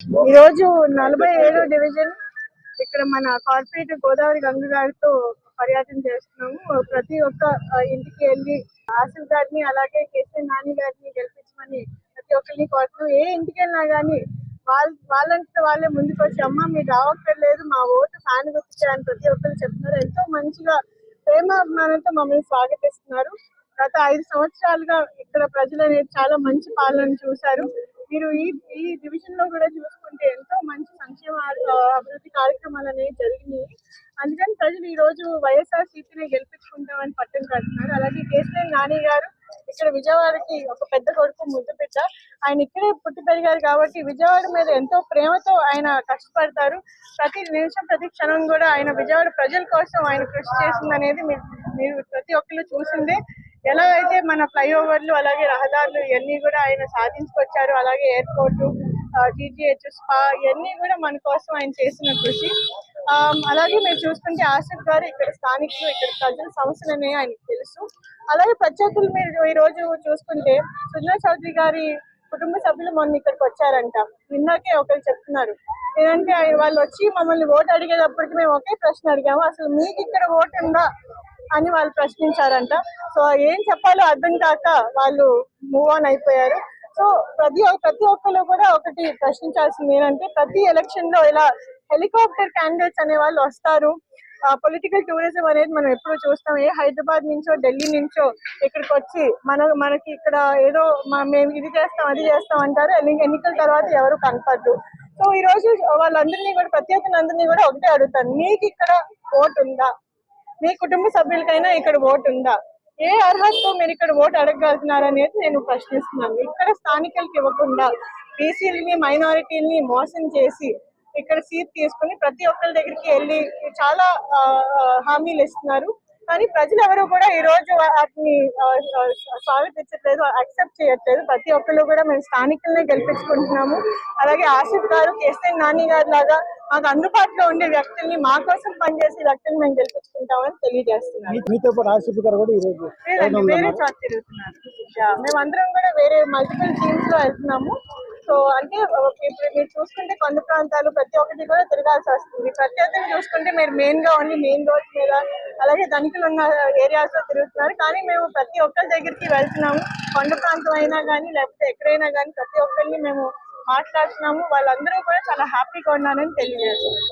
ఈ రోజు నలభై ఏడో డివిజన్ ఇక్కడ మన కార్పొరేట్ గోదావరి గంగ గారితో పర్యటన చేస్తున్నాము. ప్రతి ఒక్క ఇంటికి వెళ్ళి ఆసిఫ్ గారిని అలాగే కేసీ నాని గారిని గెలిపించమని ప్రతి ఒక్కరిని కోరుతున్నాం. ఏ ఇంటికి వెళ్ళినా గానీ వాళ్ళ వాళ్ళంటే వాళ్ళే ముందుకు వచ్చి అమ్మ మీరు రావక్కర్లేదు మా ఓటు ఫ్యాన్ గుర్తించారని ప్రతి ఒక్కరు చెప్తున్నారు. ఎంతో మంచిగా ప్రేమ అభిమానంతో మమ్మల్ని స్వాగతిస్తున్నారు. గత ఐదు సంవత్సరాలుగా ఇక్కడ ప్రజలు అనేది చాలా మంచి పాలన చూశారు. మీరు ఈ ఈ డివిజన్లో కూడా చూసుకుంటే ఎంతో మంచి సంక్షేమ అభివృద్ధి కార్యక్రమాలు అనేవి జరిగినాయి. అందుకని ప్రజలు ఈ రోజు వైఎస్ఆర్ సీపీని గెలిపించుకుంటామని పట్టం కడుతున్నారు. అలాగే కేసీఆర్ నాని గారు ఇక్కడ విజయవాడకి ఒక పెద్ద కొడుకు ముద్దు పెట్ట. ఆయన ఇక్కడే పుట్టి పెరిగారు కాబట్టి విజయవాడ మీద ఎంతో ప్రేమతో ఆయన కష్టపడతారు. ప్రతి నిమిషం ప్రతి క్షణం కూడా ఆయన విజయవాడ ప్రజల కోసం ఆయన కృషి చేసింది అనేది మీరు మీరు ప్రతి ఒక్కరు చూసిందే. ఎలా అయితే మన ఫ్లైఓవర్లు అలాగే రహదారులు ఇవన్నీ కూడా ఆయన సాధించుకొచ్చారు అలాగే ఎయిర్పోర్ట్ డిటిహెచ్ స్పా ఇవన్నీ కూడా మన కోసం ఆయన చేసిన కృషి. అలాగే మీరు చూసుకుంటే ఆసిఫ్ గారు ఇక్కడ స్థానికులు ఇక్కడ ప్రజల సమస్యలు అనేవి ఆయనకు తెలుసు. అలాగే ప్రత్యేకులు మీరు ఈ రోజు చూసుకుంటే సుజనా చౌదరి గారి కుటుంబ సభ్యులు మొన్న ఇక్కడికి వచ్చారంట. నిన్నకే ఒకరు చెప్తున్నారు. ఏంటంటే ఆయన- వాళ్ళు వచ్చి మమ్మల్ని ఓటు అడిగేటప్పటికి మేము ఒకే ప్రశ్న అడిగాము. అసలు మీకు ఇక్కడ ఓటు ఉందా? అని వాళ్ళు ప్రశ్నించారంట. సో ఏం చెప్పాలో అర్థం కాక వాళ్ళు మూవ్ ఆన్ అయిపోయారు. సో ప్రతి ప్రతి ఒక్కరు కూడా ఒకటి ప్రశ్నించాల్సింది ఏంటంటే ప్రతి ఎలక్షన్లో ఇలా హెలికాప్టర్ క్యాండిడేట్స్ అనే వాళ్ళు వస్తారు. పొలిటికల్ టూరిజం అనేది మనం ఎప్పుడు చూస్తాం. ఏ హైదరాబాద్ నుంచో ఢిల్లీ నుంచో ఇక్కడికి వచ్చి మన మనకి ఇక్కడ ఏదో మేము ఇది చేస్తాం అది చేస్తాం అంటారు. ఎన్నికల తర్వాత ఎవరు కనపడదు సో ఈ రోజు వాళ్ళందరినీ కూడా ప్రత్యేకందరినీ కూడా ఒకటే అడుగుతాను. మీకు ఇక్కడ ఓటు ఉందా? మీ కుటుంబ సభ్యులకైనా ఇక్కడ ఓటు ఉందా? ఏ అర్హతతో మీరు ఇక్కడ ఓటు అడగగలుగుతున్నారు అనేది నేను ప్రశ్నిస్తున్నాను. ఇక్కడ స్థానికులకి ఇవ్వకుండా బీసీలని మైనారిటీలని మోసం చేసి ఇక్కడ సీట్ తీసుకుని ప్రతి ఒక్కరి దగ్గరికి వెళ్ళి చాలా హామీలు ఇస్తున్నారు. కానీ ప్రజలు ఎవరు కూడా ఈ రోజు వాటిని స్వాగతించట్లేదు అక్సెప్ట్ చేయట్లేదు. ప్రతి ఒక్కరు కూడా మేము స్థానికులనే గెలిపించుకుంటున్నాము. అలాగే ఆసిఫ్ గారు కేసీఆర్ నాని గారు లాగా మాకు అందుబాటులో ఉండే వ్యక్తుల్ని మా కోసం పనిచేసే వ్యక్తుల్ని మేము గెలిపించుకుంటామని లేదండి వేరే చోట తిరుగుతున్నారు. మేమందరం కూడా వేరే మల్టిపుల్ టీమ్స్లో వెళ్తున్నాము. సో అంటే ఇప్పుడు మీరు చూసుకుంటే కొండ ప్రాంతాలు ప్రతి ఒక్కటి కూడా తిరగాల్సి వస్తుంది. ప్రత్యేకంగా చూసుకుంటే మీరు మెయిన్గా ఓన్లీ మెయిన్ రోడ్ మీద అలాగే ధనికులు ఉన్న ఏరియాస్లో తిరుగుతున్నారు. కానీ మేము ప్రతి ఒక్కరి దగ్గరికి వెళ్తున్నాము. కొండ ప్రాంతం అయినా కానీ లేకపోతే ఎక్కడైనా కానీ ప్రతి ఒక్కరిని మేము మాట్లాడుతున్నాము. వాళ్ళందరూ కూడా చాలా హ్యాపీగా ఉన్నారని తెలియజేస్తున్నాం